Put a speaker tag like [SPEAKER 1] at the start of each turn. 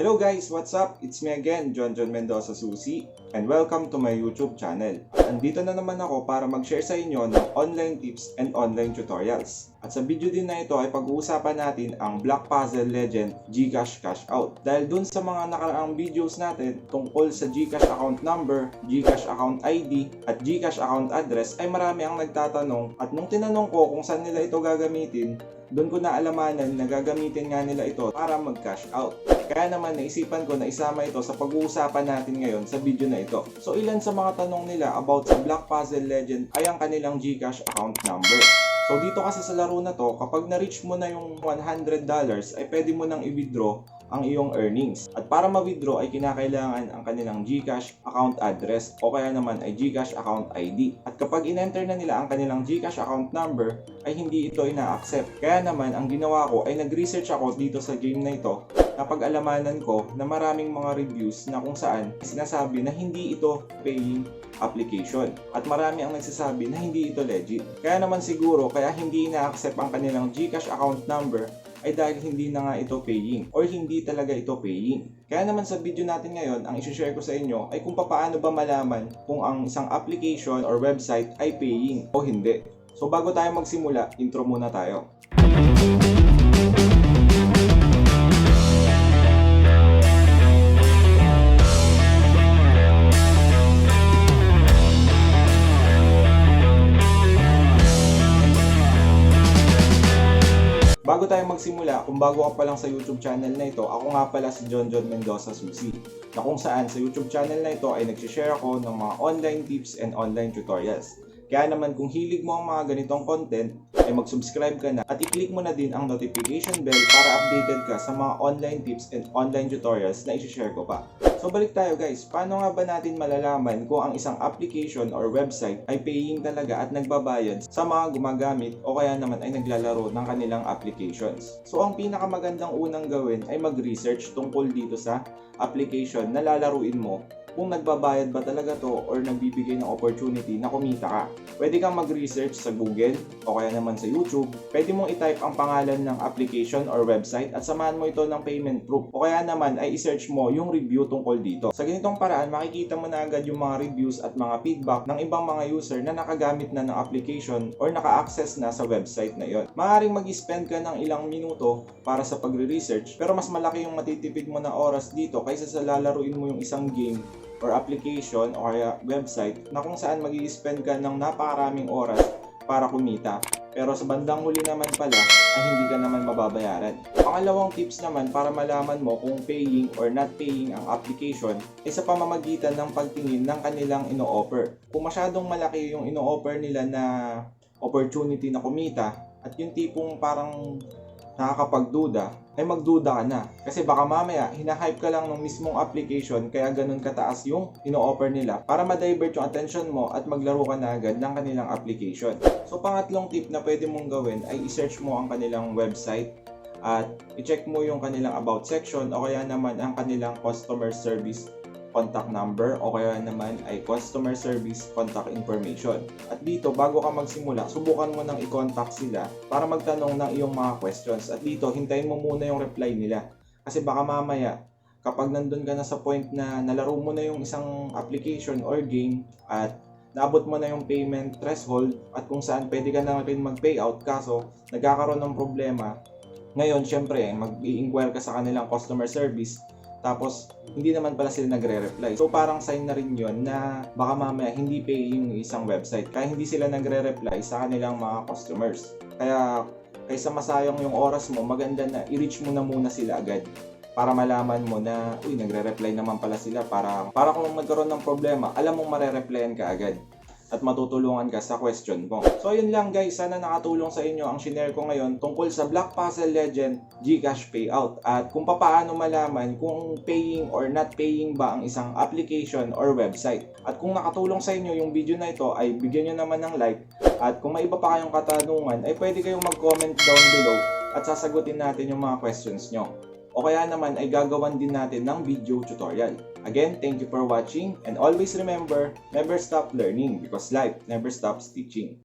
[SPEAKER 1] Hello guys, what's up? It's me again, John John Mendoza Susi, and welcome to my YouTube channel. Andito na naman ako para mag-share sa inyo ng online tips and online tutorials. At sa video din na ito ay pag-uusapan natin ang Black Puzzle Legend Gcash Cash Out. Dahil dun sa mga nakaraang videos natin tungkol sa Gcash account number, Gcash account ID, at Gcash account address ay marami ang nagtatanong at nung tinanong ko kung saan nila ito gagamitin, doon ko na alamanan na gagamitin nga nila ito para mag-cash out. Kaya naman naisipan ko na isama ito sa pag-uusapan natin ngayon sa video na ito. So ilan sa mga tanong nila about sa Black Puzzle Legend ay ang kanilang Gcash account number. So dito kasi sa laro na to, kapag na-reach mo na yung $100 ay pwede mo nang i-withdraw ang iyong earnings. At para ma-withdraw ay kinakailangan ang kanilang GCash account address o kaya naman ay GCash account ID. At kapag in-enter na nila ang kanilang GCash account number ay hindi ito ina-accept. Kaya naman ang ginawa ko ay nag-research ako dito sa game na ito na pag-alamanan ko na maraming mga reviews na kung saan sinasabi na hindi ito paying application. At marami ang nagsasabi na hindi ito legit. Kaya naman siguro kaya hindi ina-accept ang kanilang GCash account number ay dahil hindi na nga ito paying or hindi talaga ito paying. Kaya naman sa video natin ngayon, ang isi-share ko sa inyo ay kung paano ba malaman kung ang isang application or website ay paying o hindi. So bago tayo magsimula, intro muna tayo. Bago magsimula, kung bago ka pa lang sa YouTube channel na ito, ako nga pala si John John Mendoza Susi, na kung saan sa YouTube channel na ito ay nagsishare ako ng mga online tips and online tutorials. Kaya naman kung hilig mo ang mga ganitong content, ay mag-subscribe ka na at i-click mo na din ang notification bell para updated ka sa mga online tips and online tutorials na isi-share ko pa. So balik tayo guys, paano nga ba natin malalaman kung ang isang application or website ay paying talaga at nagbabayad sa mga gumagamit o kaya naman ay naglalaro ng kanilang applications? So ang pinakamagandang unang gawin ay mag-research tungkol dito sa application na lalaruin mo kung nagbabayad ba talaga to or nagbibigay ng opportunity na kumita ka. Pwede kang mag-research sa Google o kaya naman sa YouTube. Pwede mong i-type ang pangalan ng application or website at samahan mo ito ng payment proof. O kaya naman ay i-search mo yung review tungkol dito. Sa ganitong paraan, makikita mo na agad yung mga reviews at mga feedback ng ibang mga user na nakagamit na ng application or naka-access na sa website na yon. Maaaring mag-spend ka ng ilang minuto para sa pagre-research pero mas malaki yung matitipid mo na oras dito kaysa sa lalaruin mo yung isang game or application o kaya website na kung saan mag spend ka ng napakaraming oras para kumita. Pero sa bandang huli naman pala ay hindi ka naman mababayaran. Pangalawang tips naman para malaman mo kung paying or not paying ang application ay sa pamamagitan ng pagtingin ng kanilang ino-offer. Kung masyadong malaki yung ino-offer nila na opportunity na kumita at yung tipong parang nakakapagduda, ay magduda ka na. Kasi baka mamaya, hinahype ka lang ng mismong application kaya ganun kataas yung ino-offer nila para ma-divert yung attention mo at maglaro ka na agad ng kanilang application. So pangatlong tip na pwede mong gawin ay i-search mo ang kanilang website at i-check mo yung kanilang about section o kaya naman ang kanilang customer service contact number o kaya naman ay customer service contact information. At dito, bago ka magsimula, subukan mo nang i-contact sila para magtanong ng iyong mga questions. At dito, hintayin mo muna yung reply nila. Kasi baka mamaya, kapag nandun ka na sa point na nalaro mo na yung isang application or game at naabot mo na yung payment threshold at kung saan pwede ka na rin mag-payout kaso nagkakaroon ng problema ngayon syempre mag-i-inquire ka sa kanilang customer service tapos, hindi naman pala sila nagre-reply. So, parang sign na rin yon na baka mamaya hindi paying yung isang website. Kaya hindi sila nagre-reply sa kanilang mga customers. Kaya, kaysa masayang yung oras mo, maganda na i-reach mo na muna sila agad para malaman mo na, uy, nagre-reply naman pala sila para, para kung magkaroon ng problema, alam mong mare-replyan ka agad at matutulungan ka sa question mo. So yun lang guys, sana nakatulong sa inyo ang shinare ko ngayon tungkol sa Black Puzzle Legend Gcash Payout at kung paano malaman kung paying or not paying ba ang isang application or website. At kung nakatulong sa inyo yung video na ito ay bigyan nyo naman ng like at kung may iba pa kayong katanungan ay pwede kayong mag-comment down below at sasagutin natin yung mga questions nyo o kaya naman ay gagawan din natin ng video tutorial. Again, thank you for watching and always remember, never stop learning because life never stops teaching.